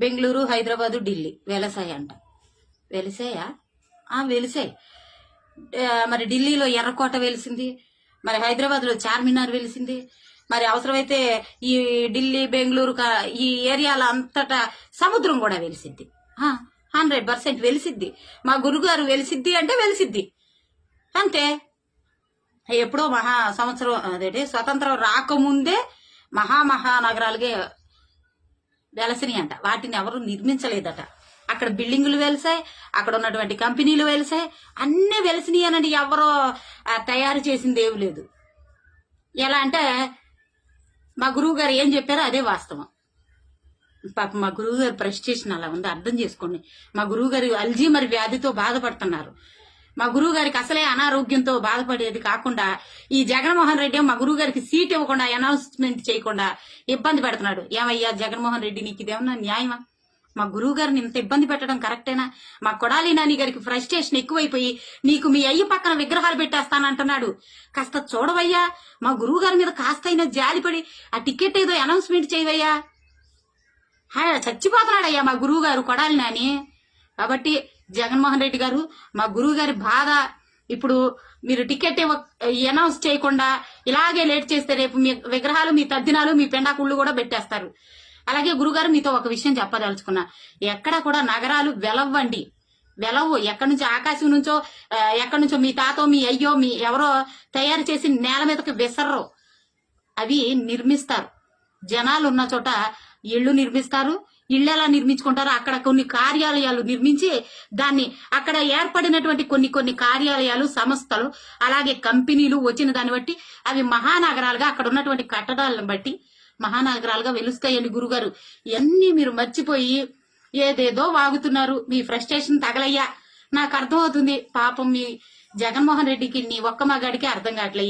బెంగళూరు హైదరాబాదు ఢిల్లీ. వెలసాయి అంట. వెలిసాయా? వెలిసాయ్. వెలిసాయి మరి ఢిల్లీలో ఎర్రకోట వెలిసింది. మరి హైదరాబాద్లో చార్మినార్ వెలిసింది. మరి అవసరమైతే ఈ ఢిల్లీ బెంగళూరు కా- ఈ ఏరియాలో అంతటా సముద్రం కూడా వెలిసిద్ది. Hundred percent వెలిసిద్ది. మా గురుగారు వెలిసిద్ది అంటే వెలిసిద్ది. అంతే. ఎప్పుడో మహా సంవత్సరం అదేంటి స్వతంత్రం రాకముందే మహామహానగరాలుగా వెలసినాయి అంట. వాటిని ఎవరు నిర్మించలేదట. అక్కడ బిల్డింగులు వెలిసాయి అక్కడ ఉన్నటువంటి కంపెనీలు వెలిసాయి అన్నీ వెలిసినాయి అనండి. ఎవరో తయారు చేసింది ఏమి లేదు. ఎలా అంటే మా గురువు గారు ఏం చెప్పారో అదే వాస్తవం. పాప మా గురువు గారి ప్రెస్టేషన్ అలా ఉంది అర్థం చేసుకోండి. మా గురువు గారు అల్జీమర్ వ్యాధితో బాధపడుతున్నారు. మా గురువు గారికి అసలే అనారోగ్యంతో బాధపడేది కాకుండా ఈ జగన్మోహన్ రెడ్డి మా గురువు గారికి సీట్ ఇవ్వకుండా అనౌన్స్మెంట్ చేయకుండా ఇబ్బంది పెడుతున్నాడు. ఏమయ్యా జగన్మోహన్ రెడ్డి నీకు ఇదేమన్నా న్యాయమా? మా గురువు గారిని ఇంత ఇబ్బంది పెట్టడం కరెక్టేనా? మా కొడాలి నాని గారికి ఫ్రస్ట్రేషన్ ఎక్కువైపోయి నీకు మీ అయ్యి పక్కన విగ్రహాలు పెట్టేస్తానంటున్నాడు. కాస్త చూడవయ్యా మా గురువు గారి మీద కాస్తైనా జాలిపడి ఆ టికెట్ ఏదో అనౌన్స్మెంట్ చేయవయ్యా. హా, చచ్చిపోతున్నాడయ్యా మా గురువు గారు కొడాలి నాని. కాబట్టి జగన్మోహన్ రెడ్డి గారు మా గురువు గారి బాధ. ఇప్పుడు మీరు టికెట్ అనౌన్స్ చేయకుండా ఇలాగే లేట్ చేస్తే రేపు మీ విగ్రహాలు మీ తద్దినాలు మీ పెండాకుళ్ళు కూడా పెట్టేస్తారు. అలాగే గురుగారు మీతో ఒక విషయం చెప్పదలుచుకున్నా. ఎక్కడ కూడా నగరాలు వెలవ్వండి వెలవు ఎక్కడి నుంచి ఆకాశం నుంచో ఎక్కడి నుంచో మీ తాతో మీ అయ్యో మీ ఎవరో తయారు చేసి నేల మీదకి విసర్రో. అవి నిర్మిస్తారు. జనాలు ఉన్న చోట ఇళ్ళు నిర్మిస్తారు. ఇళ్ళు ఎలా నిర్మించుకుంటారో. అక్కడ కొన్ని కార్యాలయాలు నిర్మించి దాన్ని అక్కడ ఏర్పడినటువంటి కొన్ని కొన్ని కార్యాలయాలు సంస్థలు అలాగే కంపెనీలు వచ్చిన దాన్ని బట్టి అవి మహానగరాలుగా అక్కడ ఉన్నటువంటి కట్టడాలను బట్టి మహానగరాలుగా వెలుస్తాయని గురుగారు. ఇవన్నీ మీరు మర్చిపోయి ఏదేదో వాగుతున్నారు. మీ ఫ్రస్ట్రేషన్ తగలయ్యా. నాకు అర్థమవుతుంది. పాపం మీ జగన్మోహన్ రెడ్డికి నీ ఒక్క మగాడికి అర్థం కావట్లే